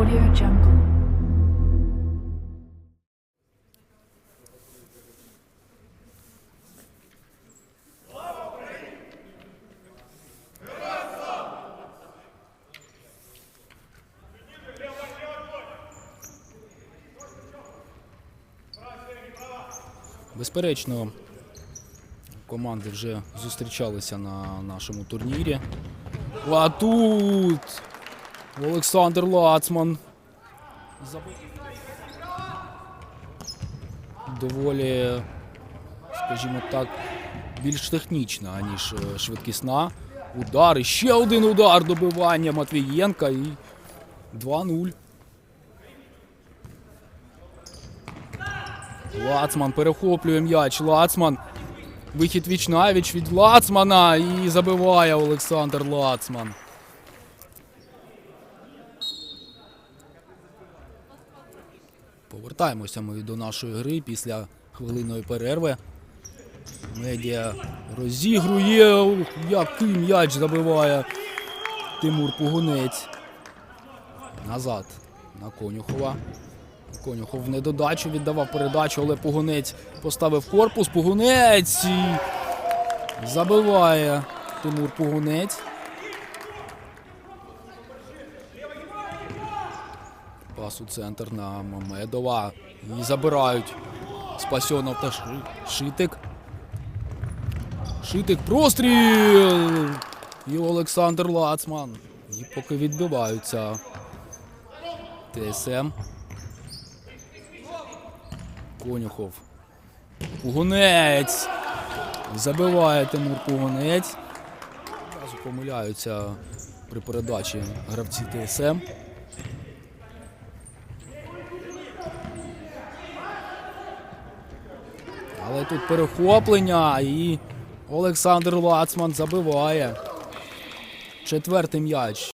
Audio Jungle. Безперечно, команди вже зустрічалися на нашому турнірі. А тут Олександр Лацман. Доволі, скажімо так, більш технічна, аніж е, швидкісна. Удар. І ще один удар добивання Матвієнка і 2-0. Лацман перехоплює м'яч. Лацман. Вихід віч навіч від Лацмана і забиває Олександр Лацман. Повертаємося ми до нашої гри після хвилинної перерви. Медіа розігрує. Який м'яч забиває Тимур Пугунець. Назад на Конюхова. Конюхов в недодачу віддавав передачу, але Пугунець поставив корпус. Пугунець і забиває Тимур Пугунець. Пас центр на Мамедова. І забирають Спасьонов та Ши- Шитик. Шитик простріл! І Олександр Лацман. І поки відбиваються ТСМ. Конюхов. Пугунець. Забиває Тимур Пугунець. Помиляються при передачі гравці ТСМ. Але тут перехоплення і Олександр Лацман забиває. Четвертий м'яч